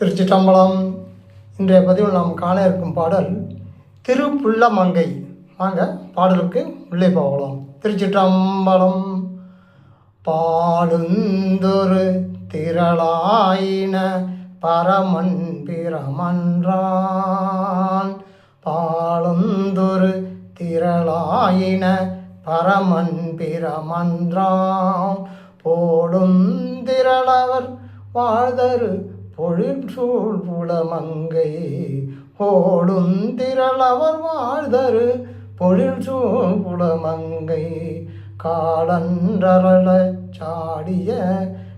திருச்சிற்றம்பலம். இன்றைய பதிவில் நாம் காண இருக்கும் பாடல் திருப்புள்ளமங்கை. வாங்க பாடலுக்கு உள்ளே போகலாம். திருச்சிற்றம்பலம் பாடுந்தொரு திரளாயின பரமன் பிரமன்றான். பாடுந்தொரு திரளாயின பரமன் பிரமன்றான். போடும் திரளவர் வாழ்தரு பொழிற்சூழ் புலமங்கை ஓடும் திரளவர் வாழ்தரு. பொழிற்சூழ் புலமங்கை காலன்றரள சாடிய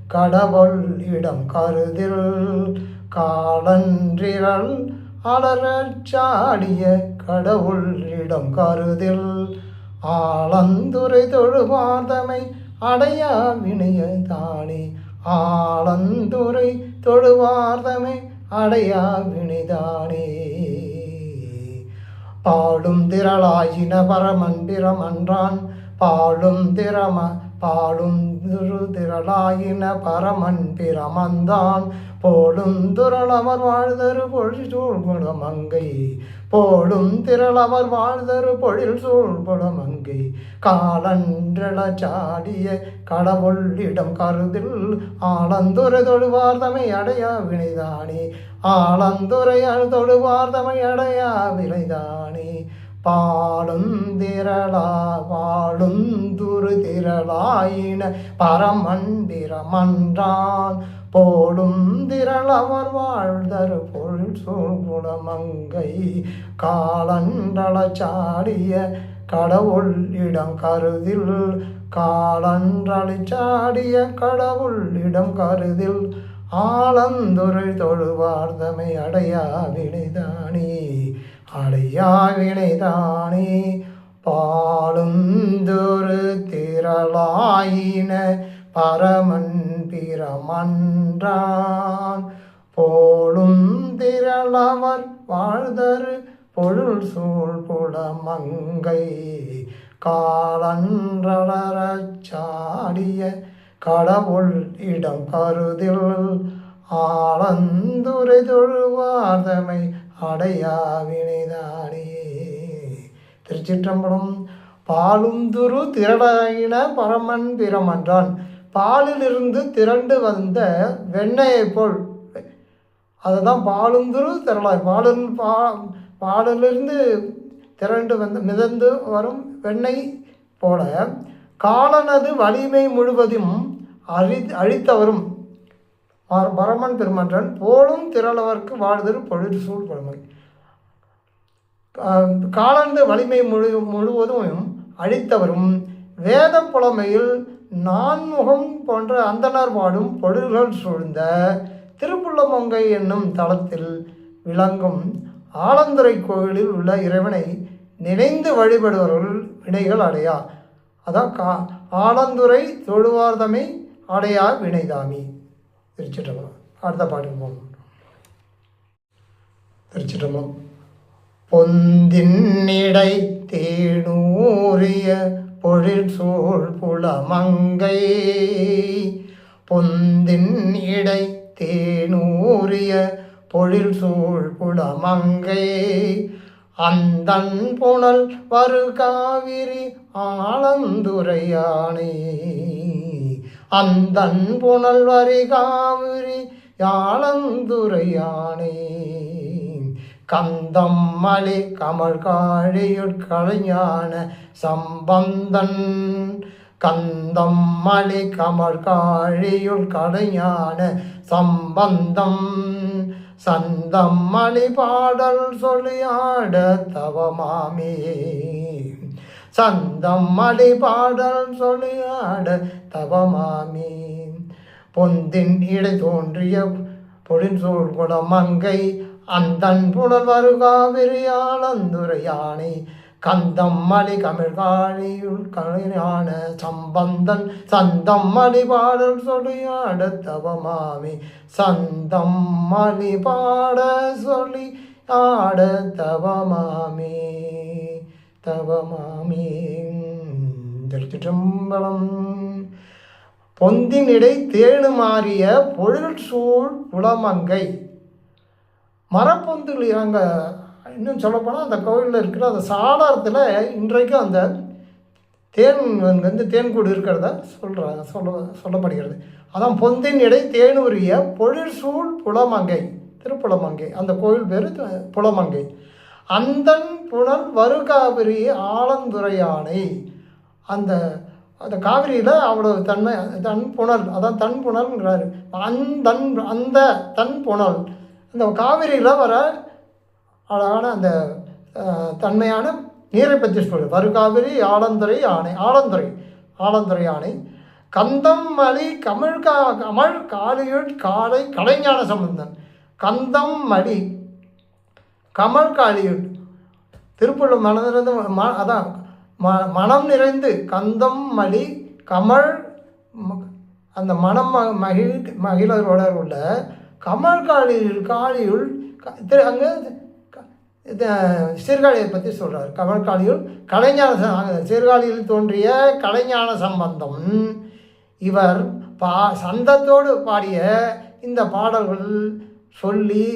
கடவுள் இடம் கருதில். காலன்றிரள் அலறச் சாடிய கடவுள் இடம் கருதில். ஆலந்துரை தொழுவாதமை அடையா வினைய தானே ஆலந்துரை தொழுவார்தமே அடையா வினைதானே பாடும் திரளாயின பரமன் பிரமன்றான் பாடும் திரம பாடும் திரு திரளாயின பரமன் பிரமந்தான். போடும் துரளவர் வாழ்தரு பொழில் சூழ்குண மங்கை. போடும் திரளவர் வாழ்தரு பொழில் சூழ்குண மங்கை. காலன்றள சாடிய கடவுளிடம் கருதில் ஆலந்துரை தொழுவார் தமை அடையா வினைதானே ஆலந்துரை தொழுவார் தமை அடையா வினைதானே பாடும் திரளா பாடும் துரு திரளாயின பரமன் போடும் திரளவர் வாழ்தரு பொருள் சூழ்குணமங்கை காலண்டள சாடிய கடவுள் இடம் கருதில். காலன்றளி சாடிய கடவுள் இடம் கருதில். ஆலந்துரை தொழுவார்தமை அடையா வினைதானே அடையா வினைதானே பாலுந்தொரு திரளாயின பரமன் பிரமன்றான். போலும் திரளவர் வாழ்தரு பொருள் சூழ் புலமங்கை காலன்றளரச் சாடிய கடவுள் இடம் கருதில் ஆளந்துரை தொழுவார்தமை அடையா வினைதானே திருச்சிற்றம்பலம் பாலுந்துரு திரடாயின பரமன் பிரமன்றான். பாலிலிருந்து திரண்டு வந்த வெண்ணெயைப் போல். அதுதான் பாலுந்துரு திரளாய். பாலில் பா பாலிலிருந்து திரண்டு வந்து மிதந்து வரும் வெண்ணெய் போல. காலனது வலிமை முழுவதும் அழி அழித்தவரும். பர- பரமன் பெருமன்றன் போலும் திரளவர்க்கு வாழ்தல் பொழுது சூழ் பழமை காலந்து வலிமை முழு முழுவதும் அழித்தவரும் வேத புலமையில் நான்முகம் போன்ற அந்தனர் வாடும் பொருள்கள் சூழ்ந்த திருப்புள்ளமொங்கை என்னும் தளத்தில் விளங்கும் ஆலந்துரை கோவிலில் உள்ள இறைவனை நினைந்து வழிபடுபவர்கள் வினைகள் அடையா. அதான் கா ஆலந்துரை தொழுவார்தமை அடையா வினைதாமி. திருச்சிட்டம்பலம் அடுத்த பாட்டுக்கு போகணும் திருச்சிட்டம்பலம் பொந்தின்டை தேனூரிய பொழில் சூழ் புலமங்கை. பொந்தின் இடை தேனூரிய பொழில் சூழ் புலமங்கை. அந்தன் புனல் வரு காவிரி ஆலந்துரையானே. அந்தன் புனல் வரி காவிரி யாழந்துரையானே. கந்தம் மலி கமல் காழியுட்கலைஞான சம்பந்தன். கந்தம் மலி கமல் காழியுள் சம்பந்தம். சந்தம் மலி பாடல் சொல்லியாட தவமாமே. சந்தம் மணி பாடல் சொல்லியாட தவமாமி. பொந்தின் இடை தோன்றிய பொழின்சூழ் குடமங்கை அந்தன் புனல் வருகாவிரியாளந்துரையானை கந்தம் மலி கமிழ் கலையான சம்பந்தன் சந்தம் மலி பாடல் சொல்லியாட தவமாமி. சந்தம் மலி பாட சொல்லி ஆட தவமாமே. தவமாமே திருச்சிற்றம்பலம். பொந்தினிடை தேடு மாறிய பொழில் சூழ் புலமங்கை. மரப்பொந்தில் இறங்க இன்னும் சொல்லப்போனால் அந்த கோவிலில் இருக்கிற அந்த சாளரத்தில் இன்றைக்கும் அந்த தேன் வந்து தேன்கூடு இருக்கிறத சொல்கிறாங்க சொல்ல சொல்லப்படுகிறது. அதான் பொந்தின் இடை தேனூரிய பொழிற்சூழ் புலமங்கை. திருப்புலமங்கை. அந்த கோவில் பேர் புலமங்கை. அந்தன் புனல் வருகாவிரி ஆலந்துரையானை. அந்த அந்த காவிரியில் அவ்வளோ தன்மை தன் புனல் அதான் தன் புனல்ங்கிறாரு. அந்தன் அந்த தன் புனல். அந்த காவிரியில் வர அழகான அந்த தன்மையான நீரை பற்றி சொல்லு. வருகாவிரி ஆலந்துறை யானை ஆலந்துறை ஆலந்துறை யானை கந்தம் மலி கமிழ் கா கமல் காளியுள் காலை கலைஞான சம்பந்தன். கந்தம் மலி கமல் காளியுள் திருப்புள்ள மனதிலிருந்து ம அதான் ம மனம் நிறைந்து கந்தம் மலி கமல் அந்த மனம் ம மகிழ் மகிழரோட உள்ள கமல் காளியுள் காளியுள் திரு அங்கே இது சீர்காழியை பற்றி சொல்கிறார் கமல் காளியுள் கலைஞான ச- சீர்காழியில் தோன்றிய கலைஞான சம்பந்தம். இவர் பா சந்தத்தோடு பாடிய இந்த பாடல்கள் சொல்லி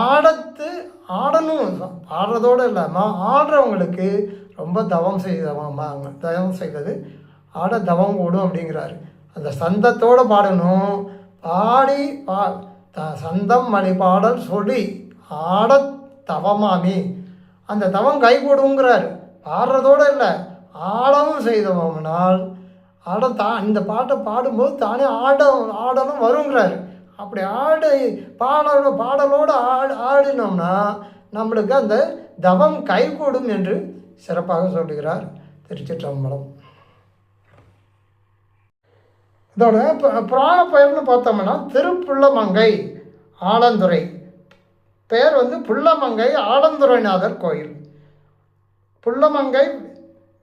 ஆடத்து ஆடணும் ஆடுறதோடு இல்லாமல் ஆடுறவங்களுக்கு ரொம்ப தவம் செய்தவங்க தவம் செய்தது ஆட தவம் கூடும் அப்படிங்கிறாரு. அந்த சந்தத்தோடு பாடணும். பாடி பா த சந்தம் மணி பாடல் சொல்லி ஆட தவமாமி. அந்த தவம் கைகூடுங்கிறாரு பாடுறதோடு இல்லை ஆடவும் செய்தவனால் ஆட தா இந்த பாட்டை பாடும்போது தானே ஆட ஆடலும் வருங்கிறாரு. அப்படி ஆடு பாடலோட பாடலோடு ஆடு ஆடினோம்னா நம்மளுக்கு அந்த தவம் கைகூடும் என்று சிறப்பாக சொல்லுகிறார் திருச்சிற்றம்பலம். இதோட புராண பெயர்னு பார்த்தோம்னா திருப்புள்ளமங்கை ஆலந்துறை. பெயர் வந்து புள்ளமங்கை ஆலந்துரைநாதர் கோயில். புள்ளமங்கை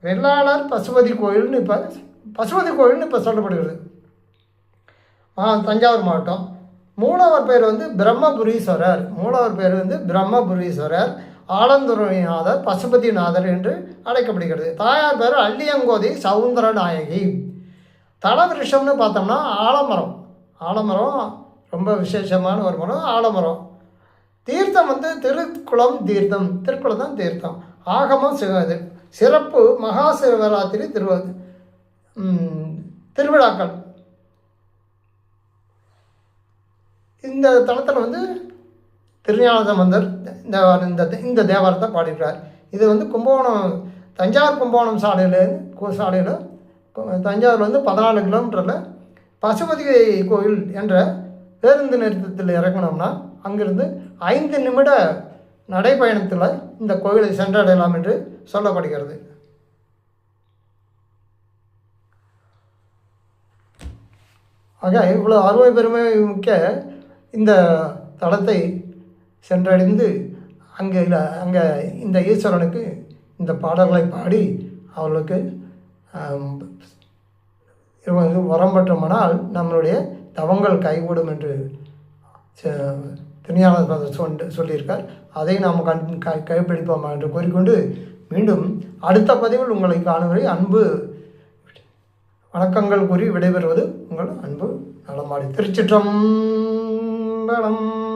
வெள்ளாளர் பசுபதி கோயில்னு இப்போ பசுபதி கோயில்னு இப்போ சொல்லப்படுகிறது. ஆ தஞ்சாவூர் மாவட்டம். மூலவர் பேர் வந்து பிரம்மபுரீஸ்வரர். மூலவர் பேர் வந்து பிரம்மபுரீஸ்வரர். ஆலந்துரைநாதர் பசுபதிநாதர் என்று அழைக்கப்படுகிறது. தாயார் பேர் அள்ளியங்கோதி சவுந்தர நாயகி தலவிருஷம்னு பார்த்தோம்னா ஆலமரம். ஆலமரம் ரொம்ப விசேஷமான ஒரு மரம் ஆலமரம். தீர்த்தம் வந்து திருக்குளம் தீர்த்தம். திருக்குளம் தான் தீர்த்தம். ஆகமம் சிவது சிறப்பு மகா சிவராத்திரி திருவ திருவிழாக்கள். இந்த தளத்தில் வந்து திருஞானசம்பந்தர் இந்த இந்த இந்த தேவாரத்தை பாடிடுறார் இது வந்து கும்பகோணம் தஞ்சாவூர் கும்பகோணம் சாலையில் சாலையில் தஞ்சாவூர் வந்து பதினாலு கிலோமீட்டரில் பசுபதி கோயில் என்ற பேருந்து நிறுத்தத்தில் இறங்கினோம்னா அங்கிருந்து ஐந்து நிமிட நடைப்பயணத்தில் இந்த கோவிலை சென்றடையலாம் என்று சொல்லப்படுகிறது. ஆக இவ்வளோ அருமை பெருமை மிக்க இந்த தலத்தை சென்றடைந்து அங்கே அங்கே இந்த ஈஸ்வரனுக்கு இந்த பாடல்களை பாடி அவர்களுக்கு இவங்க வரம் பெற்றோமானால் நம்மளுடைய தவங்கள் கைகூடும் என்று திருஞான சொண்டு சொல்லியிருக்கார். அதை நாம் கண் கை கைப்பிடிப்போம் என்று கூறிக்கொண்டு மீண்டும் அடுத்த பதிவில் உங்களை காணும் அன்பு வணக்கங்கள் கூறி விடைபெறுவது உங்கள் அன்பு நலமாடி திருச்சிற்றம்பலம்